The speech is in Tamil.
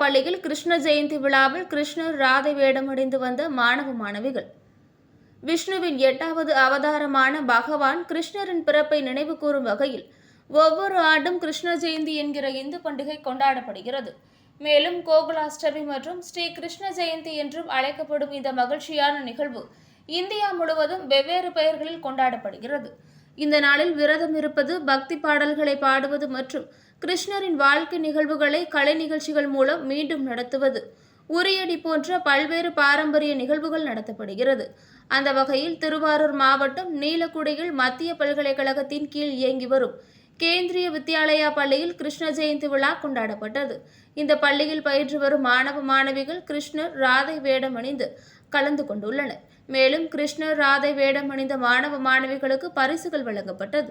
பள்ளியில் கிருஷ்ண ஜெயந்தி விழாவில் கிருஷ்ணர் ராதை வேடமடைந்து வந்த மாணவ மாணவிகள். விஷ்ணுவின் எட்டாவது அவதாரமான பகவான் கிருஷ்ணரின் பிறப்பை நினைவு கூறும் வகையில் ஒவ்வொரு ஆண்டும் கிருஷ்ண ஜெயந்தி என்கிற இந்து பண்டிகை கொண்டாடப்படுகிறது. மேலும் கோகுலாஷ்டமி மற்றும் ஸ்ரீ கிருஷ்ண ஜெயந்தி என்றும் அழைக்கப்படும் இந்த மகிழ்ச்சியான நிகழ்வு இந்தியா முழுவதும் வெவ்வேறு பெயர்களில் கொண்டாடப்படுகிறது. இந்த நாளில் விரதம் இருப்பது பக்தி பாடல்களை பாடுவது மற்றும் கிருஷ்ணரின் வாழ்க்கை நிகழ்வுகளை கலை நிகழ்ச்சிகள் மூலம் மீண்டும் நடத்துவது உரியடி போன்ற பல்வேறு பாரம்பரிய நிகழ்வுகள் நடத்தப்படுகிறது. அந்த வகையில் திருவாரூர் மாவட்டம் நீலக்குடியில் மத்திய பல்கலைக்கழகத்தின் கீழ் இயங்கி வரும் கேந்திரிய வித்யாலயா பள்ளியில் கிருஷ்ண ஜெயந்தி விழா கொண்டாடப்பட்டது. இந்த பள்ளியில் பயின்று வரும் மாணவ மாணவிகள் கிருஷ்ணர் ராதை வேடம் அணிந்து கலந்து கொண்டுள்ளனர். மேலும் கிருஷ்ணர் ராதை வேடம் அணிந்த மாணவ மாணவிகளுக்கு பரிசுகள் வழங்கப்பட்டது.